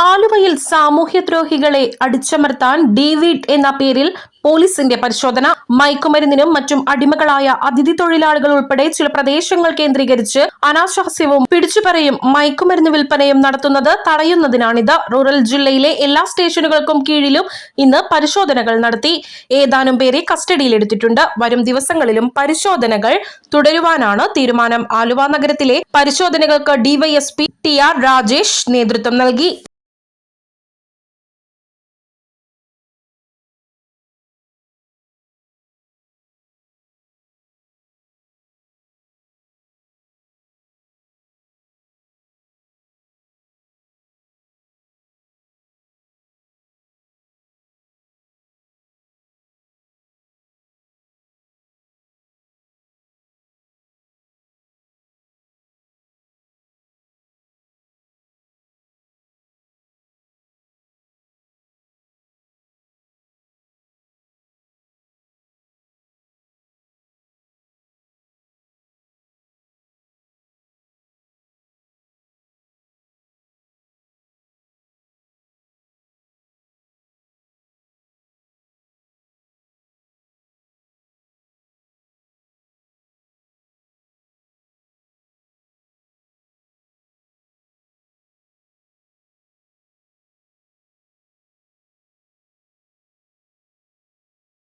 ആലുവയിൽ സാമൂഹ്യദ്രോഹികളെ അടിച്ചമർത്താൻ ഡേവിഡ് എന്ന പേരിൽ പോലീസിന്റെ പരിശോധന മയക്കുമരുന്നിനും മറ്റും അടിമകളായ അതിഥി തൊഴിലാളികൾ ഉൾപ്പെടെ ചില പ്രദേശങ്ങൾ കേന്ദ്രീകരിച്ച് അനാശാസ്യവും പിടിച്ചുപറയും മയക്കുമരുന്ന് വിൽപ്പനയും നടത്തുന്നത് തടയുന്നതിനാണിത്. റൂറൽ ജില്ലയിലെ എല്ലാ സ്റ്റേഷനുകൾക്കും കീഴിലും ഇന്ന് പരിശോധനകൾ നടത്തി. ഏതാനും പേരെ കസ്റ്റഡിയിലെടുത്തിട്ടുണ്ട്. വരും ദിവസങ്ങളിലും പരിശോധനകൾ തുടരുവാനാണ് തീരുമാനം. ആലുവ നഗരത്തിലെ പരിശോധനകൾക്ക് ഡിവൈഎസ്പി ടി ആർ രാജേഷ് നേതൃത്വം നൽകി.